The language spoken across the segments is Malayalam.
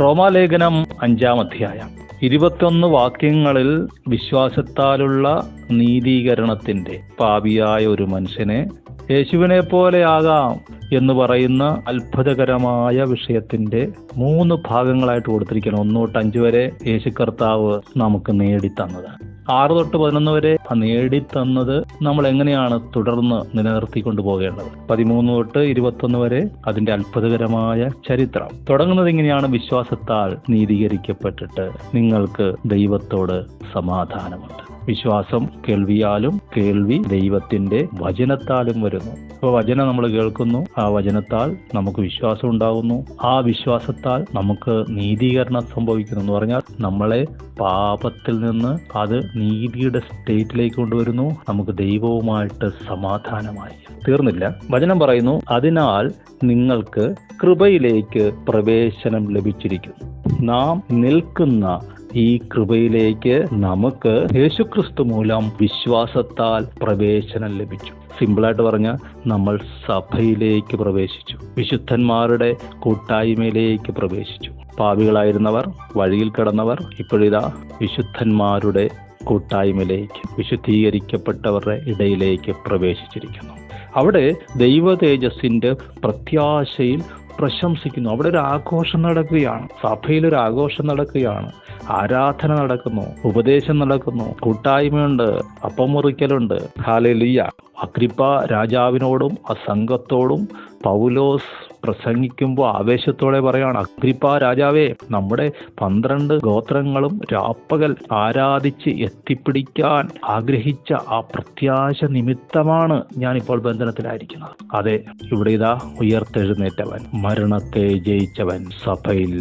റോമാലേഖനം അഞ്ചാം അധ്യായം. ഇരുപത്തൊന്ന് വാക്യങ്ങളിൽ വിശ്വാസത്താലുള്ള നീതീകരണത്തിന്റെ പാപിയായ ഒരു മനുഷ്യനെ യേശുവിനെ പോലെയാകാം എന്ന് പറയുന്ന അത്ഭുതകരമായ വിഷയത്തിന്റെ മൂന്ന് ഭാഗങ്ങളായിട്ട് കൊടുത്തിരിക്കണം. ഒന്ന് തൊട്ട് വരെ യേശു കർത്താവ് നമുക്ക് നേടിത്തന്നത്. ആറ് തൊട്ട് പതിനൊന്ന് വരെ നേടിത്തന്നത് നമ്മൾ എങ്ങനെയാണ് തുടർന്ന് നിലനിർത്തിക്കൊണ്ടു പോകേണ്ടത് പതിമൂന്ന് തൊട്ട് ഇരുപത്തൊന്ന് വരെ അതിന്റെ അത്ഭുതകരമായ ചരിത്രം. തുടങ്ങുന്നത് ഇങ്ങനെയാണ് വിശ്വാസത്താൽ നീതീകരിക്കപ്പെട്ടിട്ട് നിങ്ങൾക്ക് ദൈവത്തോട് സമാധാനമുണ്ട്. വിശ്വാസം കേൾവിയാലും കേൾവി ദൈവത്തിന്റെ വചനത്താലും വരുന്നു. അപ്പോൾ വചനം നമ്മൾ കേൾക്കുന്നു. ആ വചനത്താൽ നമുക്ക് വിശ്വാസം ഉണ്ടാകുന്നു ആ വിശ്വാസത്താൽ നമുക്ക് നീതീകരണം സംഭവിക്കുന്നു എന്ന് പറഞ്ഞാൽ നമ്മളെ പാപത്തിൽ നിന്ന് അത് നീതിയുടെ സ്റ്റേറ്റിലേക്ക് കൊണ്ടുവരുന്നു. നമുക്ക് ദൈവവുമായിട്ട് സമാധാനമായി തീർന്നില്ല. വചനം പറയുന്നു അതിനാൽ നിങ്ങൾക്ക് കൃപയിലേക്ക് പ്രവേശനം ലഭിച്ചിരിക്കുന്നു. നാം നിൽക്കുന്ന ഈ കൃപയിലേക്ക് നമുക്ക് യേശുക്രിസ്തു മൂലം വിശ്വാസത്താൽ പ്രവേശനം ലഭിച്ചു. സിമ്പിളായിട്ട് പറഞ്ഞാൽ നമ്മൾ സഭയിലേക്ക് പ്രവേശിച്ചു. വിശുദ്ധന്മാരുടെ കൂട്ടായ്മയിലേക്ക് പ്രവേശിച്ചു. പാവികളായിരുന്നവർ വഴിയിൽ കിടന്നവർ ഇപ്പോഴിതാ വിശുദ്ധന്മാരുടെ കൂട്ടായ്മയിലേക്ക് വിശുദ്ധീകരിക്കപ്പെട്ടവരുടെ ഇടയിലേക്ക് പ്രവേശിച്ചിരിക്കുന്നു. അവിടെ ദൈവ തേജസ്സിന്റെ പ്രത്യാശയിൽ പ്രശംസിക്കുന്നു. അവിടെ ഒരു ആഘോഷം നടക്കുകയാണ്. സഭയിൽ ഒരു ആഘോഷം നടക്കുകയാണ്. ആരാധന നടക്കുന്നു. ഉപദേശം നടക്കുന്നു. കൂട്ടായ്മയുണ്ട്. അപ്പം മുറിക്കലുണ്ട് ഹാലലിയ. അഗ്രിപ്പ രാജാവിനോടും ആ സംഘത്തോടും പൗലോസ് പ്രസംഗിക്കുമ്പോൾ ആവേശത്തോടെ പറയാണ് അഗ്രിപ്പ രാജാവേ നമ്മുടെ പന്ത്രണ്ട് ഗോത്രങ്ങളും രാപ്പകൽ ആരാധിച്ച് എത്തിപ്പിടിക്കാൻ ആഗ്രഹിച്ച ആ പ്രത്യാശ നിമിത്തമാണ് ഞാനിപ്പോൾ ബന്ധനത്തിലായിരിക്കുന്നത്. അതെ ഇവിടെ ഇതാ ഉയർത്തെഴുന്നേറ്റവൻ മരണത്തെ ജയിച്ചവൻ സഭയിൽ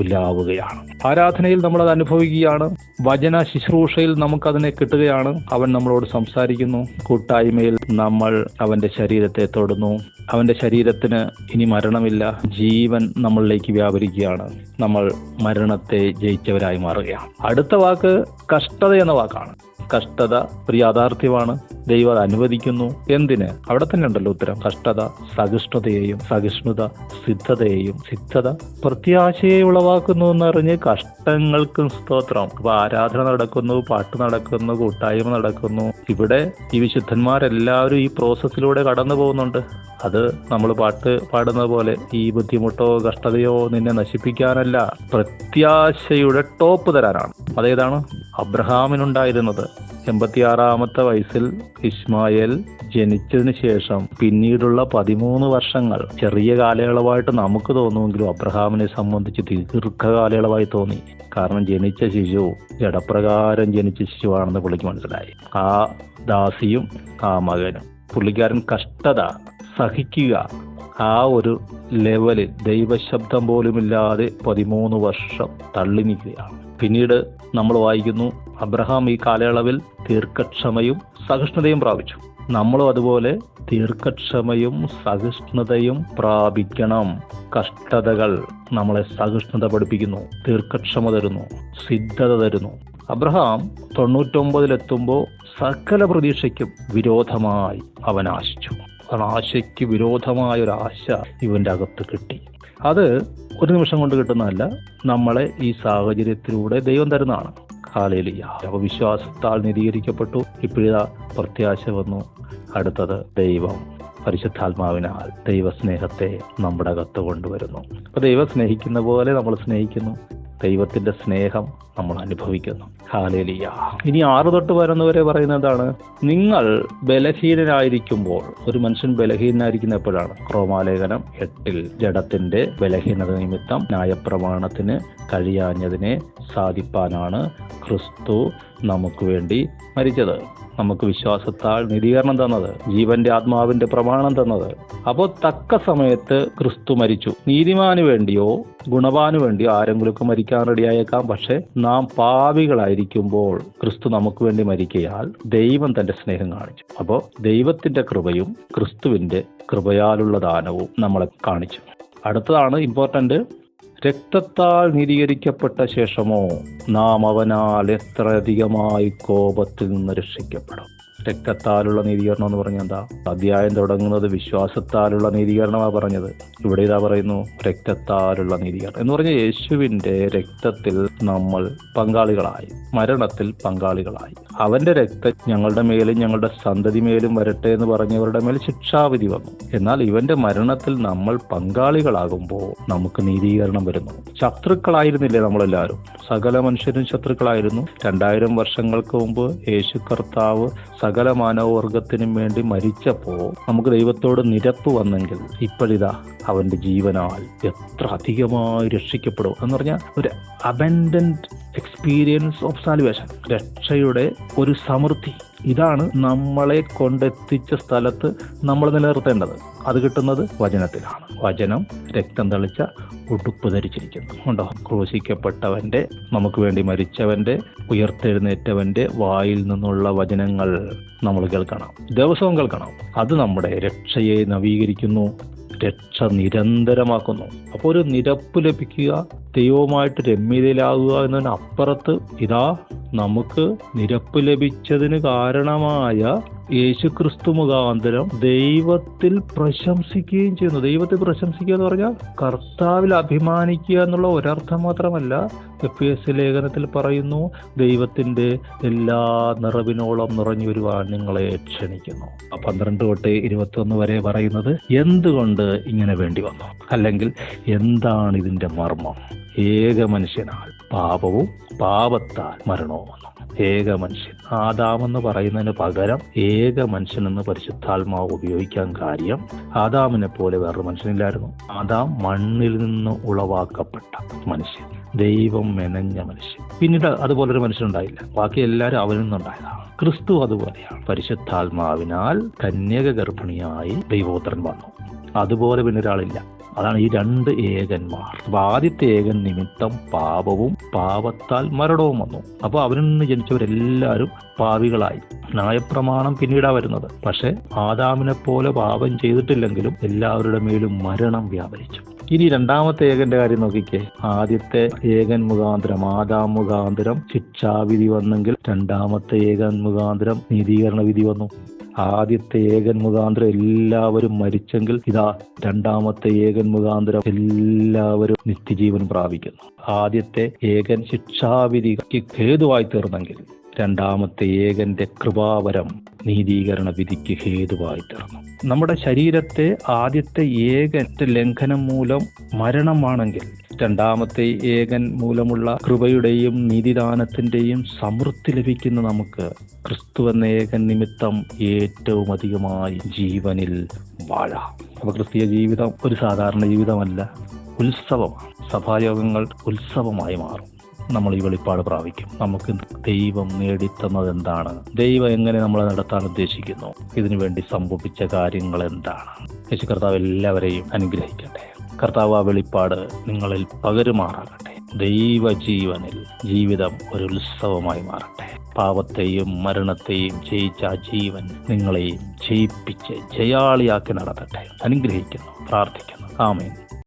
ഉലാവുകയാണ്. ആരാധനയിൽ നമ്മൾ അത് അനുഭവിക്കുകയാണ് വചന ശുശ്രൂഷയിൽ നമുക്കതിനെ കിട്ടുകയാണ് അവൻ നമ്മളോട് സംസാരിക്കുന്നു കൂട്ടായ്മയിൽ നമ്മൾ അവന്റെ ശരീരത്തെ തൊടുന്നു. അവന്റെ ശരീരത്തിന് ഇനി മരണമില്ല. ജീവൻ നമ്മളിലേക്ക് വ്യാപരിക്കുകയാണ്. നമ്മൾ മരണത്തെ ജയിച്ചവരായി മാറുകയാണ്. അടുത്ത വാക്ക് കഷ്ടത എന്ന വാക്കാണ്. കഷ്ടത ഒരു യാഥാർത്ഥ്യമാണ്. ദൈവം അനുവദിക്കുന്നു. എന്തിന്? അവിടെ തന്നെ ഉണ്ടല്ലോ ഉത്തരം. കഷ്ടത സഹിഷ്ണുതയെയും സഹിഷ്ണുത സിദ്ധതയെയും സിദ്ധത പ്രത്യാശയെ ഉളവാക്കുന്നു എന്ന് പറഞ്ഞ് കഷ്ടങ്ങൾക്കും സ്തോത്രം. അപ്പൊ ആരാധന നടക്കുന്നു പാട്ട് നടക്കുന്നു കൂട്ടായ്മ നടക്കുന്നു. ഇവിടെ ഈ വിശുദ്ധന്മാരെല്ലാവരും ഈ പ്രോസസ്സിലൂടെ കടന്നു പോകുന്നുണ്ട്. അത് നമ്മൾ പാട്ട് പാടുന്ന പോലെ ഈ ബുദ്ധിമുട്ടോ കഷ്ടതയോ നിന്നെ നശിപ്പിക്കാനല്ല പ്രത്യാശയുടെ ടോപ്പ് തരാനാണ്. അതേതാണ്? അബ്രഹാമിനുണ്ടായിരുന്നത്. എൺപത്തിയാറാമത്തെ വയസ്സിൽ ഇസ്മായേൽ ജനിച്ചതിന് ശേഷം പിന്നീടുള്ള പതിമൂന്ന് വർഷങ്ങൾ ചെറിയ കാലയളവായിട്ട് നമുക്ക് തോന്നുമെങ്കിലും അബ്രഹാമിനെ സംബന്ധിച്ച് ദീർഘകാലയളവായി തോന്നി. കാരണം ജനിച്ച ശിശു ജഡപ്രകാരം ജനിച്ച ശിശുവാണെന്ന് പുള്ളിക്ക് മനസ്സിലായി. ആ ദാസിയും ആ മകനും. പുള്ളിക്കാരൻ കഷ്ടത സഹിക്കുക. ആ ഒരു ലെവലിൽ ദൈവശബ്ദം പോലുമില്ലാതെ പതിമൂന്ന് വർഷം തള്ളി നിൽക്കുകയാണ്. പിന്നീട് നമ്മൾ വായിക്കുന്നു അബ്രഹാം ഈ കാലയളവിൽ ദീർഘക്ഷമയും സഹിഷ്ണുതയും പ്രാപിച്ചു. നമ്മളും അതുപോലെ ദീർഘക്ഷമയും സഹിഷ്ണുതയും പ്രാപിക്കണം. കഷ്ടതകൾ നമ്മളെ സഹിഷ്ണുത പഠിപ്പിക്കുന്നു ദീർഘക്ഷമ തരുന്നു സിദ്ധത തരുന്നു. അബ്രഹാം തൊണ്ണൂറ്റൊമ്പതിലെത്തുമ്പോൾ സകല പ്രതീക്ഷയ്ക്കും വിരോധമായി അവൻ ആശിച്ചു. ആശയ്ക്ക് വിരോധമായ ഒരു ആശ ഇവന്റെ അകത്ത് കിട്ടി. അത് ഒരു നിമിഷം കൊണ്ട് കിട്ടുന്നതല്ല നമ്മളെ ഈ സാഹചര്യത്തിലൂടെ ദൈവം തരുന്നതാണ്. കാലയിലിയ അപ്പൊ വിശ്വാസത്താൽ നിരീകരിക്കപ്പെട്ടു ഇപ്പോഴിതാ പ്രത്യാശ വന്നു. അടുത്തത് ദൈവം. പരിശുദ്ധാത്മാവിനാൽ ദൈവസ്നേഹത്തെ നമ്മുടെ അകത്ത് കൊണ്ടുവരുന്നു. അപ്പൊ ദൈവം സ്നേഹിക്കുന്ന പോലെ നമ്മൾ സ്നേഹിക്കുന്നു. ദൈവത്തിന്റെ സ്നേഹം നമ്മൾ അനുഭവിക്കുന്നു. ഹാലേലിയ. ഇനി ആറ് തൊട്ട് വരുന്നവരെ പറയുന്നതാണ് നിങ്ങൾ ബലഹീനരായിരിക്കുമ്പോൾ ഒരു മനുഷ്യൻ ബലഹീനനായിരിക്കുന്ന എപ്പോഴാണ് റോമാലേഖനം എട്ടിൽ ജഡത്തിന്റെ ബലഹീനത നിമിത്തം ന്യായപ്രമാണത്തിന് കഴിയാഞ്ഞതിനെ സാധിപ്പാനാണ് ക്രിസ്തു നമുക്ക് വേണ്ടി മരിച്ചത്. നമുക്ക് വിശ്വാസത്താൽ നിരീകരണം തന്നത് ജീവന്റെ ആത്മാവിന്റെ പ്രമാണം തന്നത്. അപ്പോൾ തക്ക സമയത്ത് ക്രിസ്തു മരിച്ചു. നീതിമാന് വേണ്ടിയോ ഗുണവാന് വേണ്ടിയോ ആരെങ്കിലും മരിക്കാൻ റെഡിയായേക്കാം. പക്ഷെ നാം പാവികളായിരിക്കുമ്പോൾ ക്രിസ്തു നമുക്ക് വേണ്ടി മരിക്കയാൽ ദൈവം തന്റെ സ്നേഹം കാണിച്ചു. അപ്പോൾ ദൈവത്തിന്റെ കൃപയും ക്രിസ്തുവിന്റെ കൃപയാലുള്ള ദാനവും നമ്മളെ കാണിച്ചു. അടുത്തതാണ് ഇമ്പോർട്ടന്റ് രക്തത്താൽ നീതീകരിക്കപ്പെട്ട ശേഷമോ നാം അവനാൽ എത്ര അധികമായി കോപത്തിൽ നിന്ന് രക്ഷിക്കപ്പെടും. രക്തത്താലുള്ള നീതീകരണം എന്ന് പറഞ്ഞാൽ എന്താ? അധ്യായം തുടങ്ങുന്നത് വിശ്വാസത്താലുള്ള നീതീകരണമാണ് പറഞ്ഞത്. ഇവിടെ ഇതാ പറയുന്നു രക്തത്താലുള്ള നീതീകരണം. എന്ന് പറഞ്ഞാൽ യേശുവിന്റെ രക്തത്തിൽ നമ്മൾ പങ്കാളികളായി മരണത്തിൽ പങ്കാളികളായി. അവന്റെ രക്തം ഞങ്ങളുടെ മേലും ഞങ്ങളുടെ സന്തതി മേലും വരട്ടെ എന്ന് പറഞ്ഞവരുടെ മേൽ ശിക്ഷാവിധി വന്നു. എന്നാൽ ഇവന്റെ മരണത്തിൽ നമ്മൾ പങ്കാളികളാകുമ്പോൾ നമുക്ക് നീതീകരണം വരുന്നു. ശത്രുക്കളായിരുന്നില്ലേ നമ്മളെല്ലാവരും? സകല മനുഷ്യരും ശത്രുക്കളായിരുന്നു. രണ്ടായിരം വർഷങ്ങൾക്ക് മുമ്പ് യേശു കർത്താവ് മാനവവർഗത്തിനും വേണ്ടി മരിച്ചപ്പോൾ നമുക്ക് ദൈവത്തോട് നിരപ്പ് വന്നെങ്കിൽ ഇപ്പോഴിതാ അവന്റെ ജീവനാൽ എത്ര അധികമായി രക്ഷിക്കപ്പെടും എന്ന് പറഞ്ഞാൽ ഒരു അബൻഡന്റ് എക്സ്പീരിയൻസ് ഓഫ് സാൽവേഷൻ രക്ഷയുടെ ഒരു സമൃദ്ധി. ഇതാണ് നമ്മളെ കൊണ്ടെത്തിച്ച സ്ഥലത്ത് നമ്മൾ നിലനിർത്തേണ്ടത്. അത് കിട്ടുന്നത് വചനത്തിലാണ്. വചനം രക്തം തളിച്ച ഉടുപ്പ് ധരിച്ചിരിക്കുന്നു. ഉണ്ടോ ക്രൂശിക്കപ്പെട്ടവന്റെ നമുക്ക് വേണ്ടി മരിച്ചവന്റെ ഉയർത്തെഴുന്നേറ്റവന്റെ വായിൽ നിന്നുള്ള വചനങ്ങൾ നമ്മൾ കേൾക്കണം. ദിവസവും കേൾക്കണം. അത് നമ്മുടെ രക്ഷയെ നവീകരിക്കുന്നു. രക്ഷ നിരന്തരമാക്കുന്നു. അപ്പോൾ ഒരു നിരപ്പ് ലഭിക്കുക ദൈവവുമായിട്ട് രമ്യതയിലാകുക എന്നതിനപ്പുറത്ത് ഇതാ നമുക്ക് നിരപ്പ് ലഭിച്ചതിന് കാരണമായ യേശുക്രിസ്തു മുഖാന്തരം ദൈവത്തിൽ പ്രശംസിക്കുകയും ചെയ്യുന്നു. ദൈവത്തെ പ്രശംസിക്കുക എന്ന് പറഞ്ഞാൽ കർത്താവിൽ അഭിമാനിക്കുക എന്നുള്ള ഒരർത്ഥം മാത്രമല്ല എഫ് എസ് ലേഖനത്തിൽ പറയുന്നു ദൈവത്തിന്റെ എല്ലാ നിറവിനോളം നിറഞ്ഞു വരുവാൻ നിങ്ങളെ ക്ഷണിക്കുന്നു. പന്ത്രണ്ട് തൊട്ട് ഇരുപത്തൊന്ന് വരെ പറയുന്നത് എന്തുകൊണ്ട് ഇങ്ങനെ വേണ്ടി വന്നു? അല്ലെങ്കിൽ എന്താണ് ഇതിന്റെ മർമ്മം? ഏക മനുഷ്യനാൽ പാപവും പാപത്താൽ മരണവും വന്നു ഏക മനുഷ്യൻ ആദാമെന്ന് പറയുന്നതിന് പകരം ഏക മനുഷ്യൻ എന്ന് പരിശുദ്ധാത്മാവ് ഉപയോഗിക്കാൻ കാര്യം ആദാമിനെ പോലെ വേറൊരു മനുഷ്യനില്ലായിരുന്നു. ആദാം മണ്ണിൽ നിന്ന് ഉളവാക്കപ്പെട്ട മനുഷ്യൻ ദൈവം മെനഞ്ഞ മനുഷ്യൻ. പിന്നീട് അതുപോലൊരു മനുഷ്യനുണ്ടായില്ല. ബാക്കി എല്ലാവരും അവനിൽ നിന്നുണ്ടായതാണ്. ക്രിസ്തു അതുപോലെയാണ്. പരിശുദ്ധാത്മാവിനാൽ കന്യക ഗർഭിണിയായി ദൈവോത്രൻ വന്നു. അതുപോലെ പിന്നെ ഒരാളില്ല അതാണ് ഈ രണ്ട് ഏകന്മാർ. ആദ്യത്തെ ഏകൻ നിമിത്തം പാപവും പാപത്താൽ മരണവും വന്നു. അപ്പോൾ അവരിൽ നിന്ന് ജനിച്ചവരെല്ലാവരും പാവികളായി ന്യായപ്രമാണം പിന്നീടാ വരുന്നത്. പക്ഷെ ആദാമിനെ പോലെ പാപം ചെയ്തിട്ടില്ലെങ്കിലും എല്ലാവരുടെ മേലും മരണം വ്യാപരിച്ചു. ഇനി രണ്ടാമത്തെ ഏകന്റെ കാര്യം നോക്കിക്കേ. ആദ്യത്തെ ഏകൻ മുഖാന്തരം ആദാം മുഖാന്തരം ശിക്ഷാവിധി വന്നെങ്കിൽ രണ്ടാമത്തെ ഏകൻ മുഖാന്തരം നീതീകരണ വിധി വന്നു. ആദ്യത്തെ ഏകൻ മുഖാന്തരം എല്ലാവരും മരിച്ചെങ്കിൽ ഇതാ രണ്ടാമത്തെ ഏകൻ മുഖാന്തരം എല്ലാവരും നിത്യജീവൻ പ്രാപിക്കുന്നു. ആദ്യത്തെ ഏകൻ ശിക്ഷാവിധിക്ക് ഹേതുവായി തീർന്നെങ്കിൽ രണ്ടാമത്തെ ഏകന്റെ കൃപാവരം നീതീകരണ വിധിക്ക് ഹേതുവായി തീർന്നു. നമ്മുടെ ശരീരത്തെ ആദ്യത്തെ ഏകന്റെ ലംഘനം മൂലം മരണമാണെങ്കിൽ രണ്ടാമത്തെ ഏകൻ മൂലമുള്ള കൃപയുടെയും നീതിദാനത്തിന്റെയും സമൃദ്ധി ലഭിക്കുന്ന നമുക്ക് ക്രിസ്തു എന്ന ഏകൻ നിമിത്തം ഏറ്റവും അധികമായി ജീവനിൽ വാഴാം. അപ്പൊ ക്രിസ്തീയ ജീവിതം ഒരു സാധാരണ ജീവിതമല്ല ഉത്സവമാണ്. സഭായോഗങ്ങൾ ഉത്സവമായി മാറും. നമ്മൾ ഈ വെളിപ്പാട് പ്രാപിക്കും. നമുക്ക് ദൈവം നേടിത്തന്നത് എന്താണ്? ദൈവം എങ്ങനെ നമ്മളെ നടത്താൻ ഉദ്ദേശിക്കുന്നു? ഇതിനു വേണ്ടി സംഭവിച്ച കാര്യങ്ങൾ എന്താണ്? യേശു കർത്താവ് എല്ലാവരെയും അനുഗ്രഹിക്കട്ടെ. കർത്താവ് ആ വെളിപ്പാട് നിങ്ങളിൽ പകരുമാറാകട്ടെ. ദൈവജീവനിൽ ജീവിതം ഒരു ഉത്സവമായി മാറട്ടെ. പാപത്തെയും മരണത്തെയും ജയിച്ച ആ ജീവൻ നിങ്ങളെയും ജയിപ്പിച്ച് ജയാളിയാക്കി നടത്തട്ടെ. അനുഗ്രഹിക്കുന്നു. പ്രാർത്ഥിക്കുന്നു. ആമേൻ.